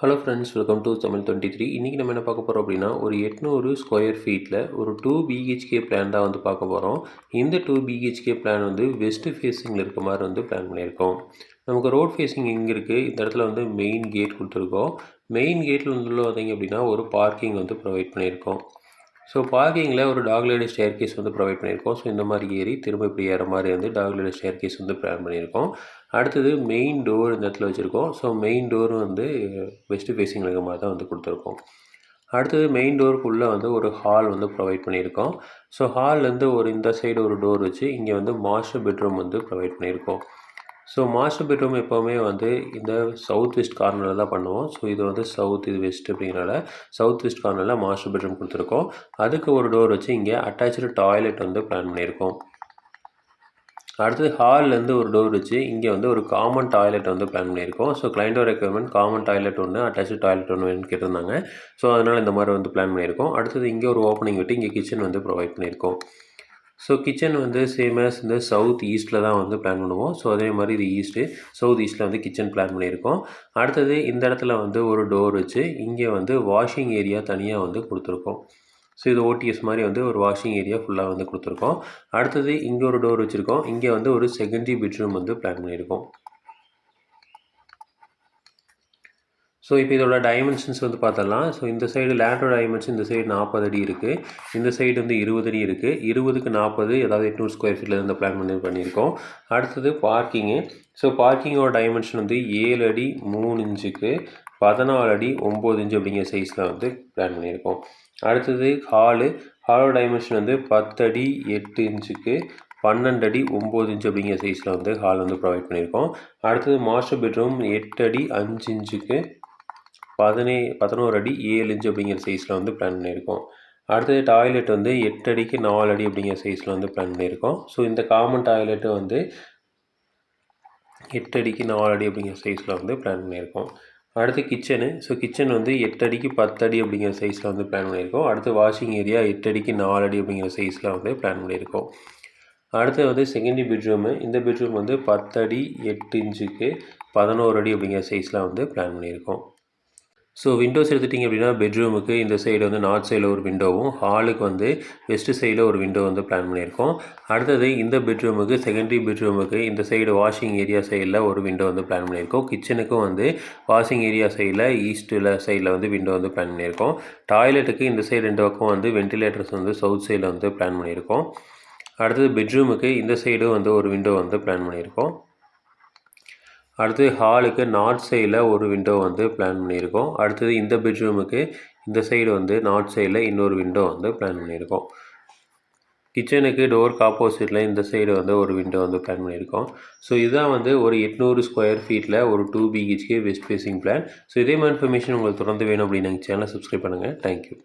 Hello friends welcome to Tamil twenty three இன்றைக்கி நம்ம என்ன பார்க்க போகிறோம் அப்படின்னா ஒரு எட்நூறு ஸ்கொயர் ஃபீட்டில் ஒரு டூ பிஹெச்கே பிளான் தான் வந்து பார்க்க போகிறோம் இந்த டூ பிஹெச்கே பிளான் வந்து வெஸ்ட் ஃபேஸிங்கில் இருக்க மாதிரி வந்து பிளான் பண்ணியிருக்கோம். நமக்கு ரோட் ஃபேஸிங் எங்கே இருக்குது இந்த இடத்துல வந்து மெயின் கேட் கொடுத்துருக்கோம். மெயின் கேட்டில் வந்து உள்ள அப்படின்னா ஒரு பார்க்கிங் வந்து ப்ரொவைட் பண்ணியிருக்கோம். ஸோ பார்க்கிங்கில் ஒரு டாக்லேடு ஸ்டேர் கேஸ் வந்து ப்ரொவைட் பண்ணியிருக்கோம். ஸோ இந்த மாதிரி ஏறி திரும்ப இப்படி ஏற மாதிரி வந்து டாக்லேடு ஸ்டேர் கேஸ் வந்து பிளான் பண்ணியிருக்கோம். அடுத்தது மெயின் டோர் இந்த இடத்துல வச்சுருக்கோம். ஸோ மெயின் டோர் வந்து வெஸ்ட் ஃபேஸிங் இருக்க மாதிரி தான் வந்து கொடுத்துருக்கோம். அடுத்தது மெயின் டோருக்குள்ளே வந்து ஒரு ஹால் வந்து ப்ரொவைட் பண்ணியிருக்கோம். ஸோ ஹால்லேருந்து ஒரு இந்த சைடு ஒரு டோர் வச்சு இங்கே வந்து மாஸ்டர் பெட்ரூம் வந்து ப்ரொவைட் பண்ணியிருக்கோம். ஸோ மாஸ்டர் பெட்ரூம் எப்போவுமே வந்து இந்த சவுத் வெஸ்ட் கார்னரில் தான் பண்ணுவோம். ஸோ இது வந்து சவுத் இது வெஸ்ட் அப்படிங்கிறனால சவுத் வெஸ்ட் கார்னரில் மாஸ்டர் பெட்ரூம் கொடுத்துருக்கோம். அதுக்கு ஒரு டோர் வச்சு இங்கே அட்டாச்சு டாய்லெட் வந்து பிளான் பண்ணியிருக்கோம். அடுத்தது ஹால்லேருந்து ஒரு டோர் வச்சு இங்கே வந்து ஒரு காமன் டாய்லெட் வந்து பிளான் பண்ணியிருக்கோம். ஸோ கிளைண்டோட ரெக்யர்மெண்ட் காமன் டாய்லெட் ஒன்று அட்டாச்சு டாய்லெட் ஒன்று வேணும்னு கேட்டிருந்தாங்க. ஸோ அதனால் இந்த மாதிரி வந்து பிளான் பண்ணியிருக்கோம். அடுத்தது இங்கே ஒரு ஓப்பனிங் விட்டு இங்கே கிச்சன் வந்து ப்ரொவைட் பண்ணியிருக்கோம். ஸோ கிச்சன் வந்து சேம் ஆஸ் இந்த சவுத் ஈஸ்ட்டில் தான் வந்து பிளான் பண்ணுவோம். ஸோ அதே மாதிரி இது ஈஸ்ட்டு சவுத் ஈஸ்ட்டில் வந்து கிச்சன் பிளான் பண்ணியிருக்கோம். அடுத்தது இந்த இடத்துல வந்து ஒரு டோர் வச்சு இங்கே வந்து வாஷிங் ஏரியா தனியாக வந்து கொடுத்துருக்கோம். ஸோ இது ஓடிஎஸ் மாதிரி வந்து ஒரு வாஷிங் ஏரியா ஃபுல்லாக வந்து கொடுத்துருக்கோம். அடுத்தது இங்கே ஒரு டோர் வச்சுருக்கோம். இங்கே வந்து ஒரு செகண்டரி பெட்ரூம் வந்து பிளான் பண்ணியிருக்கோம். ஸோ இப்போ இதோட டைமென்ஷன்ஸ் வந்து பார்த்தலாம் ஸோ இந்த சைடு லேண்டோட டைமென்ஷன் இந்த சைடு நாற்பது அடி இருக்குது இந்த சைடு வந்து இருபது அடி இருக்குது இருபதுக்கு நாற்பது ஏதாவது எட்நூறு ஸ்கொயர் ஃபீட்டில் இருந்து பிளான் பண்ணி பண்ணியிருக்கோம். அடுத்தது பார்க்கிங்கு ஸோ பார்க்கிங்கோட டைமென்ஷன் வந்து ஏழு அடி மூணு இன்ச்சுக்கு பதினாலு அடி ஒம்பது இன்ச்சு அப்படிங்கிற சைஸில் வந்து பிளான் பண்ணியிருக்கோம். அடுத்தது ஹாலு ஹாலோட டைமென்ஷன் வந்து பத்தடி எட்டு இன்ச்சுக்கு பன்னெண்டு அடி ஒம்பது இன்ச்சு அப்படிங்கிற சைஸில் வந்து ஹால் வந்து ப்ரொவைட் பண்ணியிருக்கோம். அடுத்தது மாஸ்டர் பெட்ரூம் எட்டு அடி அஞ்சு இன்ச்சுக்கு பதினே பதினோரு அடி ஏழு இன்ச்சு அப்படிங்கிற சைஸில் வந்து பிளான் பண்ணியிருக்கோம். அடுத்தது டாய்லெட் வந்து எட்டு அடிக்கு நாலு அடி அப்படிங்கிற சைஸில் வந்து பிளான் பண்ணியிருக்கோம். ஸோ இந்த காமன் டாய்லெட்டு வந்து எட்டு அடிக்கு நாலு அடி அப்படிங்கிற சைஸில் வந்து பிளான் பண்ணியிருக்கோம். அடுத்து கிச்சனு ஸோ கிச்சன் வந்து எட்டு அடிக்கு பத்து அடி அப்படிங்கிற சைஸில் வந்து பிளான் பண்ணியிருக்கோம். அடுத்து வாஷிங் ஏரியா எட்டு அடிக்கு நாலு அடி அப்படிங்கிற சைஸில் வந்து பிளான் பண்ணியிருக்கோம். அடுத்து வந்து செகண்டரி பெட்ரூமு இந்த பெட்ரூம் வந்து பத்தடி எட்டு இன்ச்சுக்கு பதினோரு அடி அப்படிங்கிற சைஸில் வந்து பிளான் பண்ணியிருக்கோம். ஸோ விண்டோஸ் எடுத்துட்டிங்க அப்படின்னா பெட்ரூமுக்கு இந்த சைடு வந்து நார்த் சைடில் ஒரு விண்டோவும் ஹாலுக்கு வந்து வெஸ்ட் சைடில் ஒரு விண்டோ வந்து பிளான் பண்ணியிருக்கோம். அடுத்தது இந்த பெட்ரூமுக்கு செகண்டரி பெட்ரூமுக்கு இந்த சைடு வாஷிங் ஏரியா சைடில் ஒரு விண்டோ வந்து பிளான் பண்ணியிருக்கோம். கிச்சனுக்கும் வந்து வாஷிங் ஏரியா சைடில் ஈஸ்ட்டில் சைடில் வந்து விண்டோ வந்து பிளான் பண்ணியிருக்கோம். டாய்லெட்டுக்கு இந்த சைடு ரெண்டு பக்கம் வந்து வென்டிலேட்டர்ஸ் வந்து சவுத் சைடில் வந்து பிளான் பண்ணியிருக்கோம். அடுத்தது பெட்ரூமுக்கு இந்த சைடும் வந்து ஒரு விண்டோ வந்து பிளான் பண்ணியிருக்கோம். அடுத்து ஹாலுக்கு நார்த் சைடில் ஒரு விண்டோ வந்து பிளான் பண்ணியிருக்கோம். அடுத்தது இந்த பெட்ரூமுக்கு இந்த சைடு வந்து நார்த் சைடில் இன்னொரு விண்டோ வந்து பிளான் பண்ணியிருக்கோம். கிச்சனுக்கு டோருக்கு ஆப்போசிட்டில் இந்த சைடு வந்து ஒரு விண்டோ வந்து பிளான் பண்ணியிருக்கோம். ஸோ இதுதான் வந்து ஒரு எட்நூறு ஸ்கொயர் ஃபீட்டில் ஒரு two BHK west facing plan so இதே மாதிரி இன்ஃபர்மேஷன் உங்களுக்கு தொடர்ந்து வேணும் அப்படின்னு எங்கள் சேனலை சப்ஸ்கிரைப் பண்ணுங்கள் தேங்க்யூ